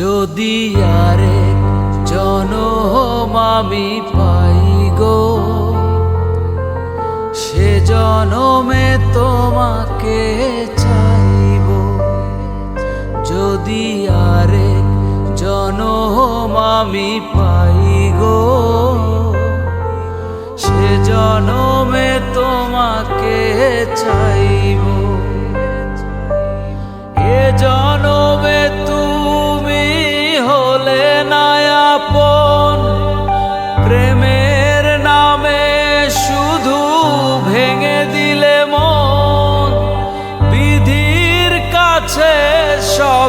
যদি আরে জনম আমি পাই গো, সে জনমে তোমাকে চাইব। যদি আরে জনম আমি পাই গো, সে জনমে তোমাকে চাইব।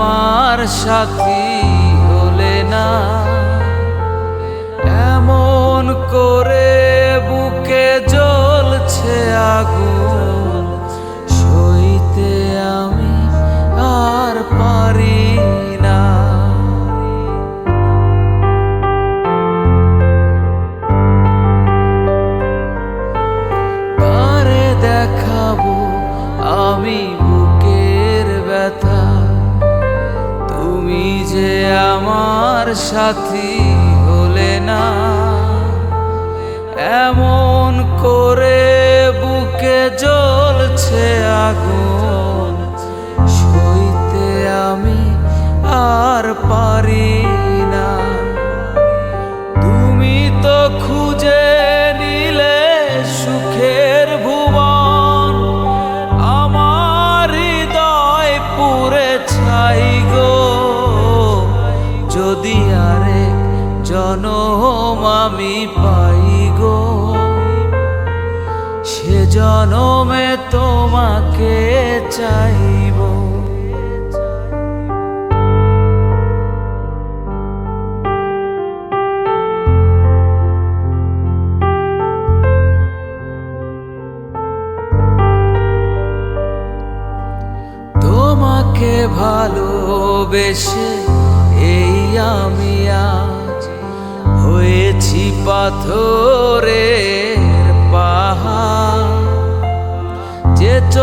আমার সাথী হলে না? এমন করে আমার সাথী হলে না? এমন করে জনমে তোমাকে চাইব। তোমাকে ভালোবেসে এই আমি আজ হয়েছি পাথরের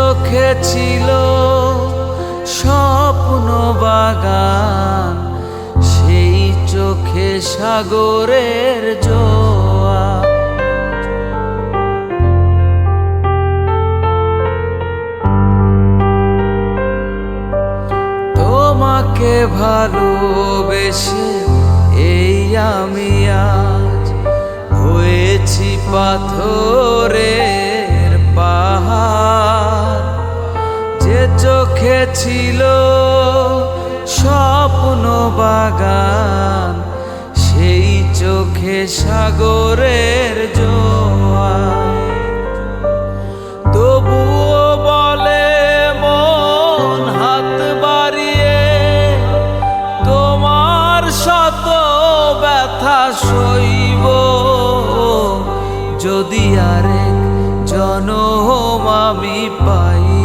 চোখে ছিল স্বপ্ন বাগান, সেই চোখে সাগরের জোয়ার। তোমাকে ভালোবেসে এই আমি আজ হয়েছি পাথরের চোখে ছিল স্বপ্ন বাগান, সেই চোখে সাগরের জোয়ার। তবুও বলে মন তোমার ব্যথা যদি আরেক জনম আমি পাই